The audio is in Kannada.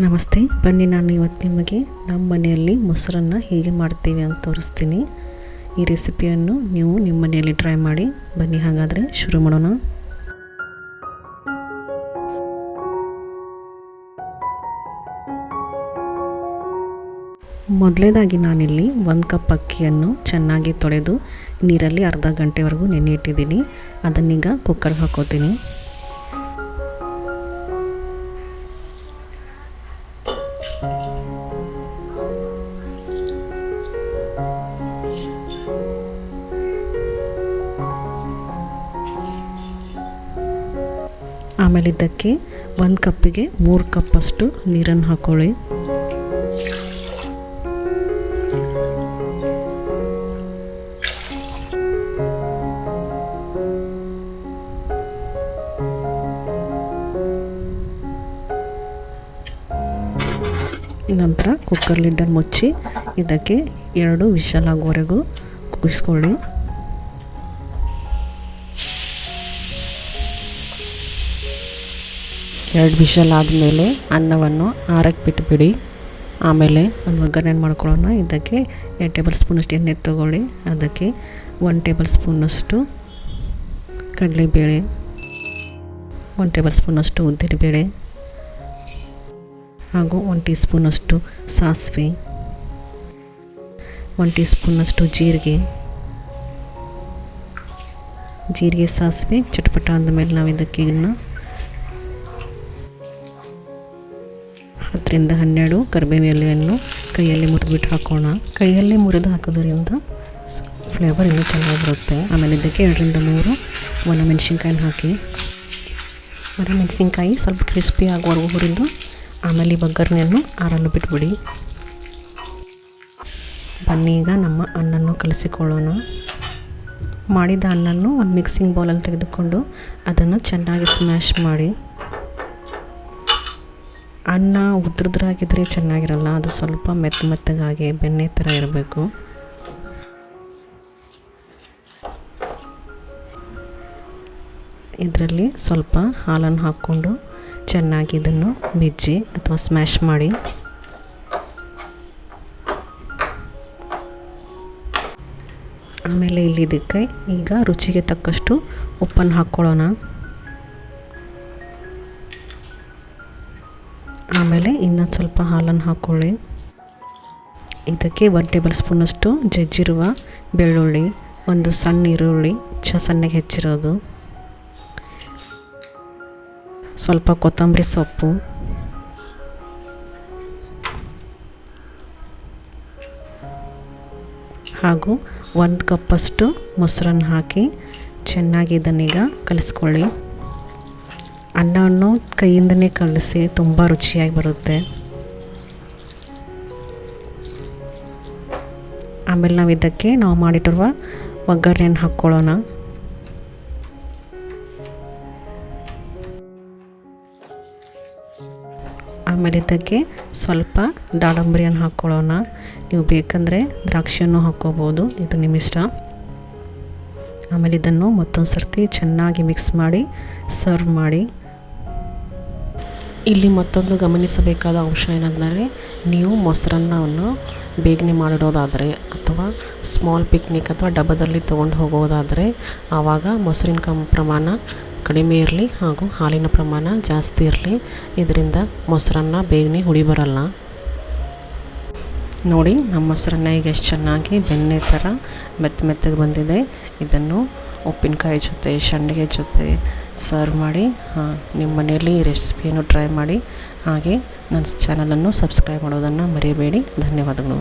ನಮಸ್ತೆ, ಬನ್ನಿ ನಾನು ಇವತ್ತು ನಿಮಗೆ ನಮ್ಮ ಮನೆಯಲ್ಲಿ ಮೊಸರನ್ನು ಹೇಗೆ ಮಾಡ್ತೀವಿ ಅಂತ ತೋರಿಸ್ತೀನಿ. ಈ ರೆಸಿಪಿಯನ್ನು ನೀವು ನಿಮ್ಮ ಮನೆಯಲ್ಲಿ ಟ್ರೈ ಮಾಡಿ, ಬನ್ನಿ ಹಾಗಾದರೆ ಶುರು ಮಾಡೋಣ. ಮೊದಲೇದಾಗಿ ನಾನಿಲ್ಲಿ ಒಂದು ಕಪ್ ಅಕ್ಕಿಯನ್ನು ಚೆನ್ನಾಗಿ ತೊಳೆದು ನೀರಲ್ಲಿ ಅರ್ಧ ಗಂಟೆವರೆಗೂ ನೆನೆ ಇಟ್ಟಿದ್ದೀನಿ ಅದನ್ನೀಗ ಕುಕ್ಕರ್ಗೆ ಹಾಕೋತೀನಿ ಆಮೇಲೆ ಇದಕ್ಕೆ ಒಂದು ಕಪ್ಪಿಗೆ ಮೂರು ಕಪ್ಪಷ್ಟು ನೀರನ್ನು ಹಾಕೊಳ್ಳಿ. ನಂತರ ಕುಕ್ಕರ್ ಲಿಡ್ಡನ್ನು ಮುಚ್ಚಿ ಇದಕ್ಕೆ ಎರಡು ವಿಷಲ್ ಆಗುವವರೆಗೂ ಕುದಿಸ್ಕೊಳ್ಳಿ. ಎರಡು ವಿಷಲ್ ಆದಮೇಲೆ ಅನ್ನವನ್ನು ಆರಕ್ಕೆ ಬಿಟ್ಟುಬಿಡಿ ಆಮೇಲೆ ಒಂದು ಒಗ್ಗರಣೆ ಮಾಡ್ಕೊಳ್ಳೋಣ? ಇದಕ್ಕೆ ಎರಡು ಟೇಬಲ್ ಸ್ಪೂನಷ್ಟು ಎಣ್ಣೆ ತೊಗೊಳ್ಳಿ. ಅದಕ್ಕೆ ಒನ್ ಟೇಬಲ್ ಸ್ಪೂನಷ್ಟು ಕಡಲೆಬೇಳೆ ಒನ್ ಟೇಬಲ್ ಸ್ಪೂನಷ್ಟು ಉದ್ದಿನಬೇಳೆ ಹಾಗೂ ಒನ್ ಟೀ ಸ್ಪೂನಷ್ಟು ಸಾಸಿವೆ ಒನ್ ಟೀ ಸ್ಪೂನಷ್ಟು ಜೀರಿಗೆ. ಜೀರಿಗೆ, ಸಾಸಿವೆ, ಚಟ್ಪಟ ಅಂದಮೇಲೆ ನಾವು ಇದಕ್ಕೆ ಇನ್ನು ಹತ್ತರಿಂದ ಹನ್ನೆರಡು. ಕರಿಬೇವು ಎಲೆಯನ್ನು ಕೈಯಲ್ಲಿ ಮುರಿದ್ಬಿಟ್ಟು ಹಾಕೋಣ. ಕೈಯಲ್ಲಿ ಮುರಿದು ಹಾಕೋದ್ರಿಂದ ಫ್ಲೇವರ್ ಇನ್ನೂ ಚೆನ್ನಾಗಿ ಬರುತ್ತೆ. ಆಮೇಲೆ ಇದಕ್ಕೆ ಎರಡರಿಂದ ಮೂರು ಒಣಮೆಣಸಿನ್ಕಾಯಿನ ಹಾಕಿ. ಒಣಮೆಣಸಿನ್ಕಾಯಿ ಸ್ವಲ್ಪ ಕ್ರಿಸ್ಪಿ ಆಗುವವರೆಗೂ ಹುರಿದು ಆಮೇಲೆ ಒಗ್ಗರಣೆಯನ್ನು ಆರಲು ಬಿಟ್ಬಿಡಿ. ಬನ್ನಿ, ಈಗ ನಮ್ಮ ಅನ್ನನ್ನು ಕಲಿಸಿಕೊಳ್ಳೋಣ. ಮಾಡಿದ ಅನ್ನನ್ನು ಒಂದು ಮಿಕ್ಸಿಂಗ್ ಬೌಲಲ್ಲಿ ತೆಗೆದುಕೊಂಡು ಅದನ್ನು ಚೆನ್ನಾಗಿ ಸ್ಮ್ಯಾಶ್ ಮಾಡಿ. ಅನ್ನ ಉದ್ರದ್ರಾಗಿದ್ದರೆ ಚೆನ್ನಾಗಿರಲ್ಲ, ಅದು ಸ್ವಲ್ಪ ಮೆತ್ತ ಮೆತ್ತಗಾಗಿ ಬೆಣ್ಣೆ ಥರ ಇರಬೇಕು. ಇದರಲ್ಲಿ ಸ್ವಲ್ಪ ಹಾಲನ್ನು ಹಾಕ್ಕೊಂಡು ಚೆನ್ನಾಗಿ ಇದನ್ನು ಬಿಜ್ಜಿ ಅಥವಾ ಸ್ಮ್ಯಾಶ್ ಮಾಡಿ. ಆಮೇಲೆ ಇಲ್ಲಿ ಇದಕ್ಕೆ ಈಗ ರುಚಿಗೆ ತಕ್ಕಷ್ಟು ಉಪ್ಪನ್ನು ಹಾಕ್ಕೊಳ್ಳೋಣ. ಆಮೇಲೆ ಇನ್ನೊಂದು ಸ್ವಲ್ಪ ಹಾಲನ್ನು ಹಾಕ್ಕೊಳ್ಳಿ ಇದಕ್ಕೆ ಒನ್ ಟೇಬಲ್ ಸ್ಪೂನಷ್ಟು ಜಜ್ಜಿರುವ ಬೆಳ್ಳುಳ್ಳಿ, ಒಂದು ಸಣ್ಣ ಈರುಳ್ಳಿ ಚ ಸಣ್ಣಗೆ ಹೆಚ್ಚಿರೋದು. ಸ್ವಲ್ಪ ಕೊತ್ತಂಬರಿ ಸೊಪ್ಪು. ಹಾಗೂ ಒಂದು ಕಪ್ಪಷ್ಟು ಮೊಸರನ್ನು ಹಾಕಿ ಚೆನ್ನಾಗಿ ಇದನ್ನೀಗ ಕಲಿಸ್ಕೊಳ್ಳಿ. ಅನ್ನವನ್ನು ಕೈಯಿಂದನೇ ಕಲಸಿ ತುಂಬ ರುಚಿಯಾಗಿ ಬರುತ್ತೆ. ಆಮೇಲೆ ನಾವು ಇದಕ್ಕೆ ನಾವು ಮಾಡಿಟ್ಟಿರುವ ಒಗ್ಗರಣೆಯನ್ನು ಹಾಕ್ಕೊಳ್ಳೋಣ ಆಮೇಲೆ ಇದಕ್ಕೆ ಸ್ವಲ್ಪ ದಾಳಂಬ್ರಿಯನ್ನು ಹಾಕ್ಕೊಳ್ಳೋಣ ನೀವು ಬೇಕಂದರೆ ದ್ರಾಕ್ಷಿಯನ್ನು ಹಾಕ್ಕೋಬೋದು, ಇದು ನಿಮ್ಮ ಇಷ್ಟ. ಆಮೇಲೆ ಇದನ್ನು ಮತ್ತೊಂದು ಸರ್ತಿ ಚೆನ್ನಾಗಿ ಮಿಕ್ಸ್ ಮಾಡಿ ಸರ್ವ್ ಮಾಡಿ. ಇಲ್ಲಿ ಮತ್ತೊಂದು ಗಮನಿಸಬೇಕಾದ ಅಂಶ ಏನಂದರೆ ನೀವು ಮೊಸರನ್ನವನ್ನು ಬೇಗನೆ ಮಾಡಿಡೋದಾದರೆ ಅಥವಾ ಸ್ಮಾಲ್ ಪಿಕ್ನಿಕ್ ಅಥವಾ ಡಬ್ಬದಲ್ಲಿ ತೊಗೊಂಡು ಹೋಗೋದಾದರೆ ಆವಾಗ ಮೊಸರಿನ ಕಮ್ ಪ್ರಮಾಣ ಕಡಿಮೆ ಇರಲಿ ಹಾಗೂ ಹಾಲಿನ ಪ್ರಮಾಣ ಜಾಸ್ತಿ ಇರಲಿ. ಇದರಿಂದ ಮೊಸರನ್ನ ಬೇಗನೆ ಹುಳಿ ಬರಲ್ಲ ನೋಡಿ, ನಮ್ಮ ಮೊಸರನ್ನ ಈಗ ಎಷ್ಟು ಚೆನ್ನಾಗಿ ಬೆಣ್ಣೆ ಥರ ಮೆತ್ತ ಮೆತ್ತಗೆ ಬಂದಿದೆ. ಇದನ್ನು ಉಪ್ಪಿನಕಾಯಿ ಜೊತೆ ಸಂಡಿಗೆ ಜೊತೆ ಸರ್ವ್ ಮಾಡಿ, ಹಾಂ ನಿಮ್ಮ ಮನೆಯಲ್ಲಿ ಈ ರೆಸಿಪಿಯನ್ನು ಟ್ರೈ ಮಾಡಿ, ಹಾಗೆ ನನ್ನ ಚಾನಲನ್ನು ಸಬ್ಸ್ಕ್ರೈಬ್ ಮಾಡೋದನ್ನು ಮರೆಯಬೇಡಿ ಧನ್ಯವಾದಗಳು.